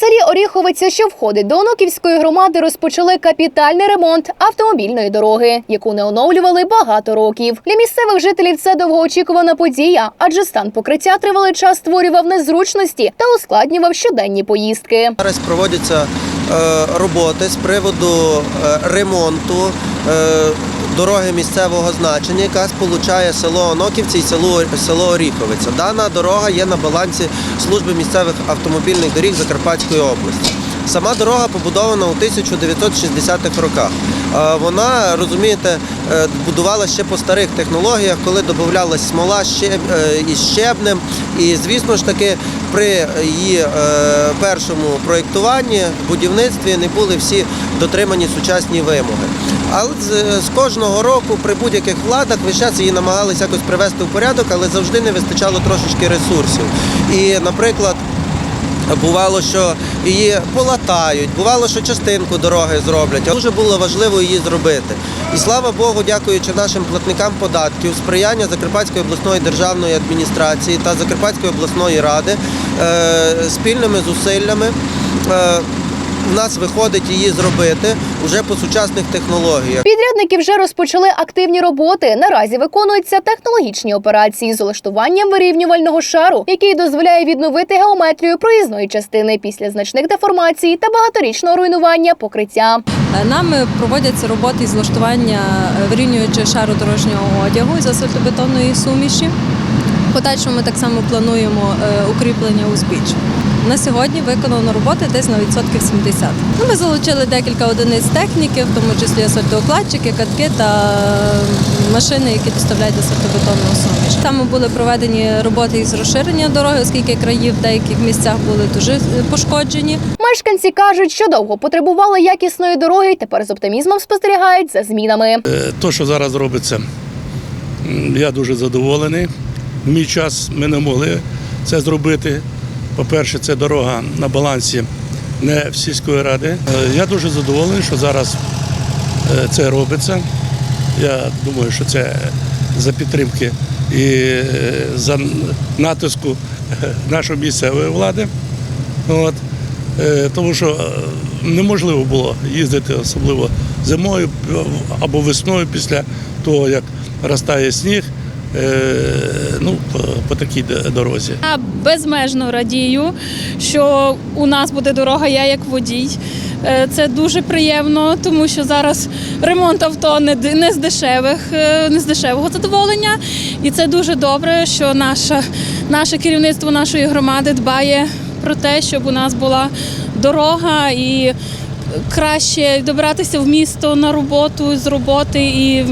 селі Оріховиця, що входить до Оноківської громади, розпочали капітальний ремонт автомобільної дороги, яку не оновлювали багато років. Для місцевих жителів це довгоочікувана подія, адже стан покриття тривалий час створював незручності та ускладнював щоденні поїздки. Зараз проводяться е, роботи з приводу е, ремонту е, дороги місцевого значення, яка сполучає село Оноківці і село, село Оріховиця. Дана дорога є на балансі служби місцевих автомобільних доріг Закарпатської області. Сама дорога побудована у 1960-х роках. Е, Вона, розумієте, е, будувала ще по старих технологіях, коли додавалась смола е, із щебнем. І, звісно ж таки, при її першому проєктуванні, будівництві не були всі дотримані сучасні вимоги. Але з кожного року при будь-яких владах весь час її намагалися якось привести в порядок, але завжди не вистачало трошечки ресурсів. І, наприклад, Бувало, що її полатають, бувало, що частинку дороги зроблять. Дуже було важливо її зробити. І слава Богу, дякуючи нашим платникам податків, сприяння Закарпатської обласної державної адміністрації та Закарпатської обласної ради е, спільними зусиллями. В нас виходить її зробити вже по сучасних технологіях. Підрядники вже розпочали активні роботи. Наразі виконуються технологічні операції з улаштуванням вирівнювального шару, який дозволяє відновити геометрію проїзної частини після значних деформацій та багаторічного руйнування покриття. Нами проводяться роботи з влаштування е, вирівнюючого шару дорожнього одягу з асфальтобетонної суміші. В подальшому ми так само плануємо е, укріплення узбіч. На сьогодні виконано роботи десь на відсотків 70. Ну, Ми залучили декілька одиниць техніки, в тому числі асфальтоукладчики, катки та машини, які доставляють асфальтобетонну суміш. Там були проведені роботи із розширення дороги, оскільки краї в деяких місцях були дуже е, пошкоджені. Мешканці кажуть, що довго потребували якісної дороги, і тепер з оптимізмом спостерігають за змінами. Е, То, що зараз робиться, я дуже задоволений. В мій час ми не могли це зробити. По-перше, це дорога на балансі не в сільської ради. Е, Я дуже задоволений, що зараз е, це робиться. Я думаю, що це за підтримки і е, за натиску нашої місцевої влади. От. Тому що неможливо було їздити, особливо зимою або весною після того, як розтає сніг. Ну, по, такій дорозі. Я безмежно радію, що у нас буде дорога, я як водій. Е, Це дуже приємно, тому що зараз ремонт авто не з дешевих, е, не з дешевого задоволення. І це дуже добре, що наша, наше керівництво нашої громади дбає про те, щоб у нас була дорога і краще добратися в місто на роботу з роботи і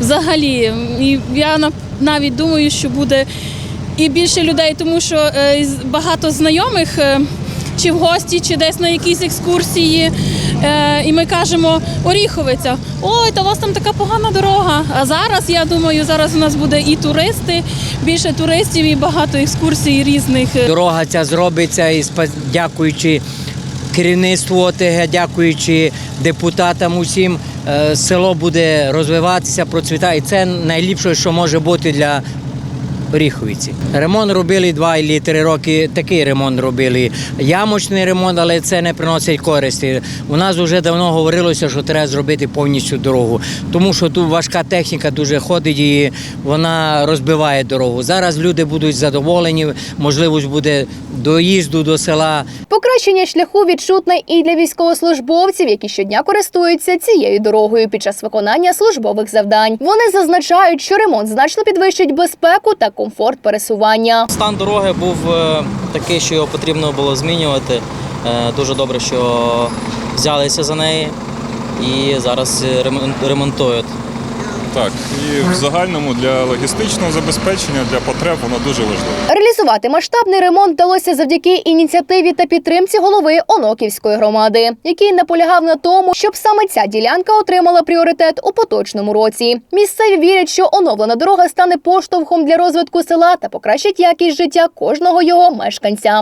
взагалі. І я навіть думаю, що буде і більше людей, тому що е, багато знайомих. е, Чи в гості, чи десь на якісь екскурсії, е, і ми кажемо Оріховиця, ой, та у вас там така погана дорога. А зараз я думаю, зараз у нас буде і туристи, більше туристів, і багато екскурсій різних. Дорога ця зробиться і дякуючи керівництву ОТГ, дякуючи депутатам усім, село буде розвиватися, процвітати. І це найліпше, що може бути для Оріховиці. Ремонт робили два і три роки. Такий ремонт робили. Ямочний ремонт, але це не приносить користі. У нас вже давно говорилося, що треба зробити повністю дорогу, тому що тут важка техніка дуже ходить і вона розбиває дорогу. Зараз люди будуть задоволені, можливість буде доїзду до села. Покращення шляху відчутне і для військовослужбовців, які щодня користуються цією дорогою під час виконання службових завдань. Вони зазначають, що ремонт значно підвищить безпеку та комфорт пересування. Стан дороги був е, такий, що його потрібно було змінювати. Е, Дуже добре, що взялися за неї і зараз е, ремонтують. Так, і в загальному для логістичного забезпечення, для потреб воно дуже важливо. Реалізувати масштабний ремонт вдалося завдяки ініціативі та підтримці голови Оноківської громади, який наполягав на тому, щоб саме ця ділянка отримала пріоритет у поточному році. Місцеві вірять, що оновлена дорога стане поштовхом для розвитку села та покращить якість життя кожного його мешканця.